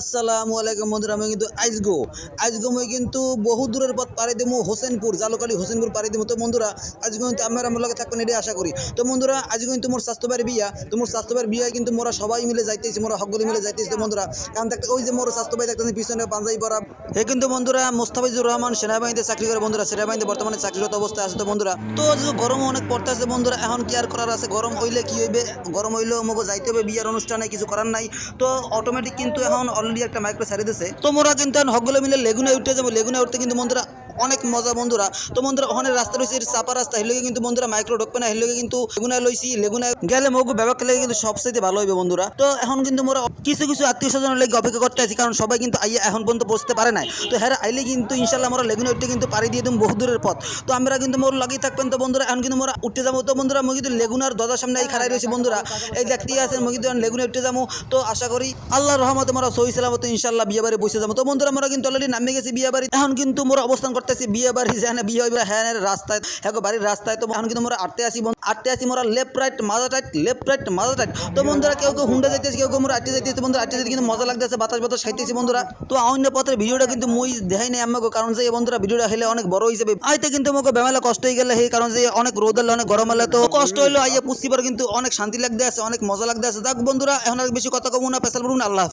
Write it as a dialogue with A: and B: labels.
A: আসসালামু আলাইকুম বন্ধুরা, আমি কিন্তু আইসগো। আইসগো মই কিন্তু বহু দূরের পথ পাড়ি দেবো হোসেনপুর, জালুকালি হোসেনপুর পাড়ি দেবো তো বন্ধুরা, আজকে কিন্তু আমার আমার লগে থাকবেন এটাই আশা করি। তো বন্ধুরা, আজকে কিন্তু মোর স্বাস্থ্যবার বিয়া। তো মোর স্বাস্থ্যবার বিয়া কিন্তু মোরা সবাই মিলে যাইতেছি, মোরা হকগুলি মিলে যাইতেছি তো বন্ধুরা। কারণ থাকতে ওই যে মোর স্বাস্থ্য ভাই থাকতেছে পিছনে পাঞ্জাবি পরা। হে কিন্তু বন্ধুরা, মোস্তাফিজুর রহমান সেনাবাহিনীতে চাকরি করে বন্ধুরা, সেনাবাহিনীতে বর্তমানে চাকরিরত অবস্থায় আছে তো বন্ধুরা। তো আজকে গরম অনেক পড়তে আছে বন্ধুরা, এখন কি আর করার আছে? গরম হইলে কি হইবে? গরম হইলেও মগো যাইতে হবে, বিয়ার অনুষ্ঠানে কিছু করার নাই। তো অটোমেটিক কিন্তু এখন একটা মাইক্রো সারি দিছে। তোমরা কিন্তু হকগুলো মিলে লেগুনে উঠতে যাব। লেগুনে উঠতে কিন্তু বন্ধুরা অনেক মজা বন্ধুরা। তো বন্ধুরা, ওখানে রাস্তা রয়েছে চাপা রাস্তা। হেলে কিন্তু বন্ধুরা মাইক্রো ঢুকবে না হেলে কিন্তু লেগুনা লইছি, লেগুনা গেলে মগু ব্যবহার খেলে কিন্তু সবসাইতে ভালো হইবে বন্ধুরা। তো এখন কিন্তু মোরা কিছু কিছু আত্মীয় স্বজন লেগে অপেক্ষা করতে আছি, কারণ সবাই কিন্তু আইয়া এখন পর্যন্ত বসতে পারে নাই। তো হ্যাঁ আইলে কিন্তু ইনশাল্লাহ আমরা লেগুনা উঠতে কিন্তু পাড়ি দিয়ে বহু দূরের পথ। তো আমরা কিন্তু মোর লাগিয়ে থাকবেন তো বন্ধুরা, এখন কিন্তু মোরা উঠতে যাব। তো বন্ধুরা মই কিন্তু লেগুনার দরজার সামনে এই খাড়াই রয়েছে বন্ধুরা। এই দেখতে আছে মই কিন্তু লেগুনে উঠতে যাব। তো আশা করি আল্লাহর রহমতে আমরা সহি সালামত ইনশাল্লাহ বিয়ে বাড়ি বসে যাব। তো বন্ধুরা আমরা কিন্তু অলরেডি নামে গেছি বিয়ে বাড়ি এখন কিন্তু মোরা অবস্থান করতেছি, বিয়ে বাড়ি যেখানে বিয়ে হইবে হ্যাঁ রাস্তায়। হ্যাঁ বাড়ির রাস্তায় তো এখন কিন্তু মোরা আটতে আসি আটতে আসি মোরা লেফট, রাইট মাজা টাইট লেফট, রাইট মাজা টাইট তো বন্ধুরা, কেউ কেউ হুন্ডা যাইতেছি, কেউ কেউ মোরা আটতে যাইতেছি, বন্ধুরা আটতে কিন্তু মজা লাগতেছে, বাতাস বাতাস খাইতেছি, বন্ধুরা। তো অন্য পথের ভিডিওটা কিন্তু মুই দেখাই নাই আমাকে কারণ যে বন্ধুরা ভিডিওটা হেলে অনেক বড় হিসেবে আইতে কিন্তু আমাকে বেমালা কষ্ট হয়ে গেলে, সেই কারণ যে অনেক রোদ হলে, অনেক গরম হলে, তো কষ্ট হইল, আইয়া পুষতে পারে কিন্তু অনেক শান্তি লাগতে আছে, অনেক মজা লাগতে আছে। দেখ বন্ধুরা, এখন আর বেশি কথা কমু না পেশাল বলুন আল্লাহ।